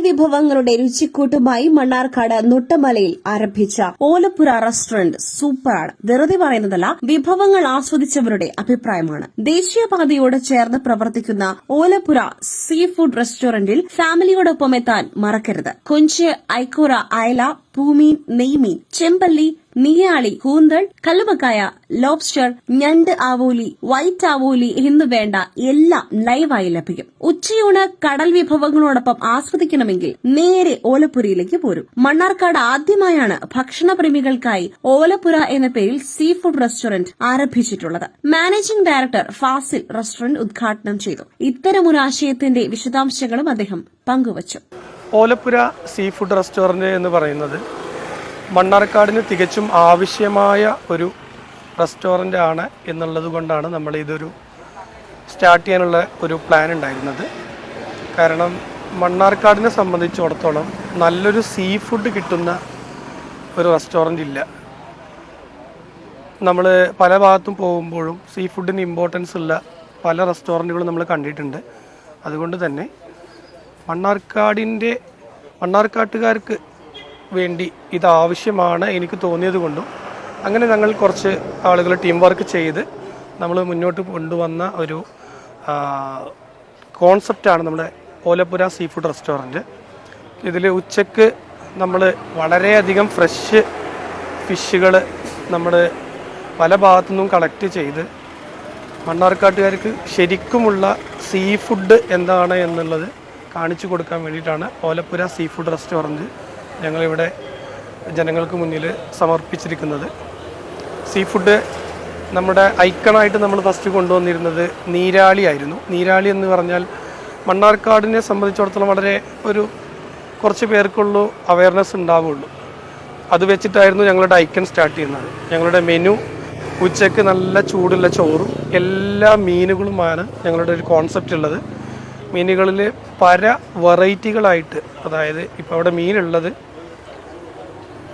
വിഭവങ്ങളുടെ രുചിക്കൂട്ടുമായി മണ്ണാർക്കാട് നൊട്ടമലയിൽ ആരംഭിച്ച ഓലപ്പുര റെസ്റ്റോറന്റ് സൂപ്പറാണ്. വെറുതെ പറയുന്നതല്ല വിഭവങ്ങൾ ആസ്വദിച്ചവരുടെ അഭിപ്രായമാണ്. ദേശീയപാതയോട് ചേർന്ന് പ്രവർത്തിക്കുന്ന ഓലപ്പുര സീ ഫുഡ് റെസ്റ്റോറന്റിൽ ഫാമിലിയോടൊപ്പം എത്താൻ മറക്കരുത്. കൊഞ്ച് ഐക്കൂറ അയല ഭൂമി നെയ്മീൻ ചെമ്പല്ലി നിയാളി കൂന്തൾ കല്ലുമക്കായ ലോബ്സ്റ്റർ ഞണ്ട് ആവോലി വൈറ്റ് ആവോലി എന്നു വേണ്ട എല്ലാം ലൈവായി ലഭിക്കും. ഉച്ചയൂണ് കടൽ വിഭവങ്ങളോടൊപ്പം ആസ്വദിക്കണമെങ്കിൽ നേരെ ഓലപ്പുരയിലേക്ക് പോരും. മണ്ണാർക്കാട് ആദ്യമായാണ് ഭക്ഷണപ്രേമികൾക്കായി ഓലപ്പുര എന്ന പേരിൽ സീ ഫുഡ് റെസ്റ്റോറന്റ് ആരംഭിച്ചിട്ടുള്ളത്. മാനേജിംഗ് ഡയറക്ടർ ഫാസിൽ റെസ്റ്റോറന്റ് ഉദ്ഘാടനം ചെയ്തു. ഇത്തരമൊരു ആശയത്തിന്റെ വിശദാംശങ്ങളും അദ്ദേഹം പങ്കുവച്ചു. ഓലപ്പുര സീ ഫുഡ് റെസ്റ്റോറന്റ് എന്ന് പറയുന്നത് മണ്ണാർക്കാടിന് തികച്ചും ആവശ്യമായ ഒരു റെസ്റ്റോറന്റ് ആണ് എന്നുള്ളത് കൊണ്ടാണ് നമ്മൾ ഇതൊരു സ്റ്റാർട്ട് ചെയ്യാനുള്ള ഒരു പ്ലാൻ ഉണ്ടായിരുന്നത്. കാരണം മണ്ണാർക്കാടിനെ സംബന്ധിച്ചിടത്തോളം നല്ലൊരു സീ ഫുഡ് കിട്ടുന്ന ഒരു റെസ്റ്റോറന്റ് ഇല്ല. നമ്മൾ പല ഭാഗത്തും പോകുമ്പോഴും സീ ഫുഡിന് ഇമ്പോർട്ടൻസ് ഉള്ള പല റെസ്റ്റോറന്റുകളും നമ്മൾ കണ്ടിട്ടുണ്ട്. അതുകൊണ്ട് തന്നെ മണ്ണാർക്കാടിന്റെ മണ്ണാർക്കാട്ടുകാർക്ക് വേണ്ടി ഇത് ആവശ്യമാണ് എനിക്ക് തോന്നിയത് കൊണ്ടും. അങ്ങനെ ഞങ്ങൾ കുറച്ച് ആളുകൾ ടീം വർക്ക് ചെയ്ത് നമ്മൾ മുന്നോട്ട് കൊണ്ടുവന്ന ഒരു കോൺസെപ്റ്റാണ് നമ്മുടെ ഓലപ്പുര സീ ഫുഡ് റെസ്റ്റോറന്റ് ഇതിൽ ഉച്ചയ്ക്ക് നമ്മൾ വളരെയധികം ഫ്രഷ് ഫിഷുകൾ നമ്മൾ പല ഭാഗത്തുനിന്നും കളക്ട് ചെയ്ത് മണ്ണാർക്കാട്ടുകാർക്ക് ശരിക്കുമുള്ള സീ ഫുഡ് എന്താണ് എന്നുള്ളത് കാണിച്ചു കൊടുക്കാൻ വേണ്ടിയിട്ടാണ് ഓലപ്പുര സീ ഫുഡ് റെസ്റ്റോറന്റ് ഞങ്ങളിവിടെ ജനങ്ങൾക്ക് മുന്നിൽ സമർപ്പിച്ചിരിക്കുന്നത്. സീ ഫുഡ് നമ്മുടെ ഐക്കണായിട്ട് നമ്മൾ ഫസ്റ്റ് കൊണ്ടുവന്നിരുന്നത് നീരാളി ആയിരുന്നു. നീരാളി എന്ന് പറഞ്ഞാൽ മണ്ണാർക്കാടിനെ സംബന്ധിച്ചിടത്തോളം വളരെ ഒരു കുറച്ച് പേർക്കുള്ളൂ അവയർനെസ് ഉണ്ടാവുള്ളൂ. അത് വെച്ചിട്ടായിരുന്നു ഞങ്ങളുടെ ഐക്കൺ സ്റ്റാർട്ട് ചെയ്യുന്നത്. ഞങ്ങളുടെ മെനു ഉച്ചയ്ക്ക് നല്ല ചൂടുള്ള ചോറും എല്ലാ മീനുകളുമാണ് ഞങ്ങളുടെ ഒരു കോൺസെപ്റ്റ് ഉള്ളത്. മീനുകളിൽ പല വെറൈറ്റികളായിട്ട് അതായത് ഇപ്പോൾ അവിടെ മീനുള്ളത്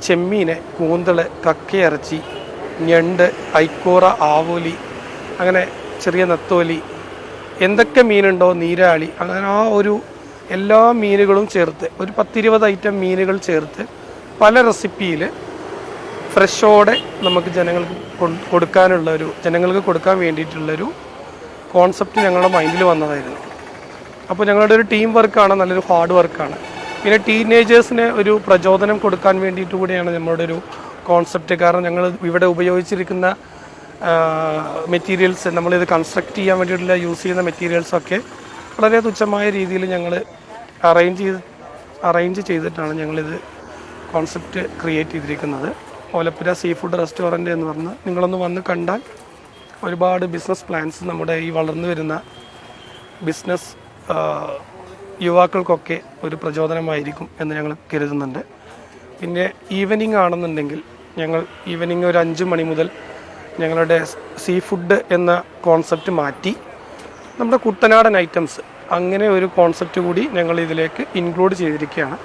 ചെമ്മീന് കൂന്തൾ കക്കയിറച്ചി ഞണ്ട് ഐക്കോറ ആവോലി അങ്ങനെ ചെറിയ നത്തോലി എന്തൊക്കെ മീനുണ്ടോ നീരാളി അങ്ങനെ ആ ഒരു എല്ലാ മീനുകളും ചേർത്ത് ഒരു പത്തിരുപത് ഐറ്റം മീനുകൾ ചേർത്ത് പല റെസിപ്പിയിൽ ഫ്രഷോടെ നമുക്ക് ജനങ്ങൾക്ക് കൊടുക്കാനുള്ള ഒരു ജനങ്ങൾക്ക് കൊടുക്കാൻ വേണ്ടിയിട്ടുള്ളൊരു കോൺസെപ്റ്റ് ഞങ്ങളുടെ മൈൻഡിൽ വന്നതായിരുന്നു. അപ്പോൾ ഞങ്ങളുടെ ഒരു ടീം വർക്കാണ് നല്ലൊരു ഹാർഡ് വർക്കാണ്. പിന്നെ ടീനേജേഴ്സിന് ഒരു പ്രചോദനം കൊടുക്കാൻ വേണ്ടിയിട്ട് കൂടിയാണ് നമ്മളുടെ ഒരു കോൺസെപ്റ്റ് കാരണം ഞങ്ങൾ ഇവിടെ ഉപയോഗിച്ചിരിക്കുന്ന മെറ്റീരിയൽസ് നമ്മളിത് കൺസ്ട്രക്ട് ചെയ്യാൻ വേണ്ടിയിട്ടുള്ള യൂസ് ചെയ്യുന്ന മെറ്റീരിയൽസൊക്കെ വളരെ തുച്ഛമായ രീതിയിൽ ഞങ്ങൾ അറേഞ്ച് ചെയ്ത് അറേഞ്ച് ചെയ്തിട്ടാണ് ഞങ്ങളിത് കോൺസെപ്റ്റ് ക്രിയേറ്റ് ചെയ്തിരിക്കുന്നത്. ഓലപ്പുര സീ ഫുഡ് റെസ്റ്റോറന്റ് എന്ന് പറഞ്ഞ് നിങ്ങളൊന്ന് വന്ന് കണ്ടാൽ ഒരുപാട് ബിസിനസ് പ്ലാൻസ് നമ്മുടെ ഈ വളർന്നു വരുന്ന ബിസിനസ് യുവാക്കൾക്കൊക്കെ ഒരു പ്രചോദനമായിരിക്കും എന്ന് ഞങ്ങൾ കരുതുന്നുണ്ട്. പിന്നെ ഈവനിങ് ആണെന്നുണ്ടെങ്കിൽ ഞങ്ങൾ ഈവനിങ് ഒരു അഞ്ച് മണി മുതൽ ഞങ്ങളുടെ സീ ഫുഡ് എന്ന കോൺസെപ്റ്റ് മാറ്റി നമ്മുടെ കുട്ടനാടൻ ഐറ്റംസ് അങ്ങനെ ഒരു കോൺസെപ്റ്റ് കൂടി ഞങ്ങൾ ഇതിലേക്ക് ഇൻക്ലൂഡ് ചെയ്തിരിക്കുകയാണ്.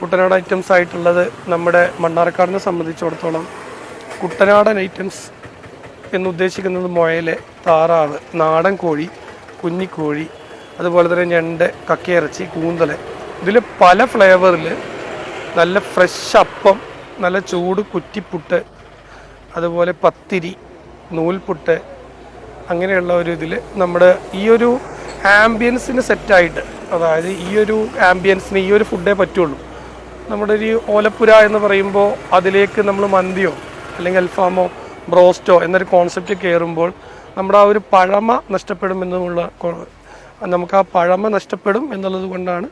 കുട്ടനാട് ഐറ്റംസ് ആയിട്ടുള്ളത് നമ്മുടെ മണ്ണാർക്കാടിനെ സംബന്ധിച്ചിടത്തോളം കുട്ടനാടൻ ഐറ്റംസ് എന്നുദ്ദേശിക്കുന്നത് മുയൽ താറാവ് നാടൻ കോഴി കുഞ്ഞിക്കോഴി അതുപോലെ തന്നെ ഞണ്ട് കക്കയിറച്ചി കൂന്തൽ. ഇതിൽ പല ഫ്ലേവറിൽ നല്ല ഫ്രഷ് അപ്പം നല്ല ചൂട് കുറ്റിപ്പുട്ട് അതുപോലെ പത്തിരി നൂൽപുട്ട് അങ്ങനെയുള്ള ഒരു ഇതിൽ നമ്മുടെ ഈ ഒരു ആംബിയൻസിന് സെറ്റായിട്ട് അതായത് ഈ ഒരു ആംബിയൻസിന് ഈ ഒരു ഫുഡേ പറ്റുള്ളൂ. നമ്മുടെ ഒരു ഓലപ്പുര എന്ന് പറയുമ്പോൾ അതിലേക്ക് നമ്മൾ മന്തിയോ അല്ലെങ്കിൽ അൽഫാമോ ബ്രോസ്റ്റോ എന്നൊരു കോൺസെപ്റ്റ് കയറുമ്പോൾ നമ്മുടെ ആ ഒരു പഴമ നഷ്ടപ്പെടുമെന്നുള്ള നമുക്ക് ആ പഴമ നഷ്ടപ്പെടും എന്നുള്ളത് കൊണ്ടാണ്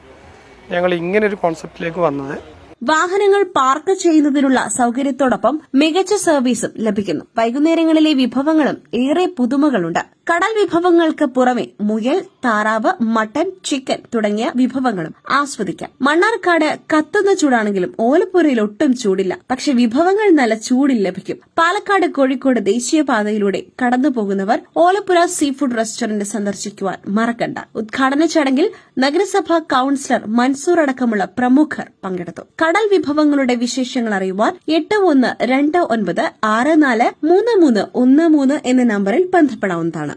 ഞങ്ങൾ ഇങ്ങനെ ഒരു കോൺസെപ്റ്റിലേക്ക് വന്നത്. വാഹനങ്ങൾ പാർക്ക് ചെയ്യുന്നതിനുള്ള സൗകര്യത്തോടൊപ്പം മികച്ച സർവീസും ലഭിക്കുന്നു. വൈകുന്നേരങ്ങളിലെ വിഭവങ്ങളും ഏറെ പുതുമകളുണ്ട്. കടൽ വിഭവങ്ങൾക്ക് പുറമെ മുയൽ താറാവ് മട്ടൻ ചിക്കൻ തുടങ്ങിയ വിഭവങ്ങളും ആസ്വദിക്കാം. മണ്ണാർക്കാട് കത്തുന്ന ചൂടാണെങ്കിലും ഓലപ്പുരയിൽ ഒട്ടും ചൂടില്ല. പക്ഷെ വിഭവങ്ങൾ നല്ല ചൂടിൽ ലഭിക്കും. പാലക്കാട് കോഴിക്കോട് ദേശീയപാതയിലൂടെ കടന്നു പോകുന്നവർ ഓലപ്പുര സീ ഫുഡ് റെസ്റ്റോറന്റ് സന്ദർശിക്കുവാൻ മറക്കണ്ട. ഉദ്ഘാടന ചടങ്ങിൽ നഗരസഭാ കൌൺസിലർ മൻസൂർ അടക്കമുള്ള പ്രമുഖർ പങ്കെടുത്തു. കടൽ വിഭവങ്ങളുടെ വിശേഷങ്ങൾ അറിയുവാൻ എട്ട് ഒന്ന് രണ്ട് ഒൻപത് ആറ് നാല് മൂന്ന് മൂന്ന് ഒന്ന് മൂന്ന് എന്ന നമ്പറിൽ ബന്ധപ്പെടാവുന്നതാണ്.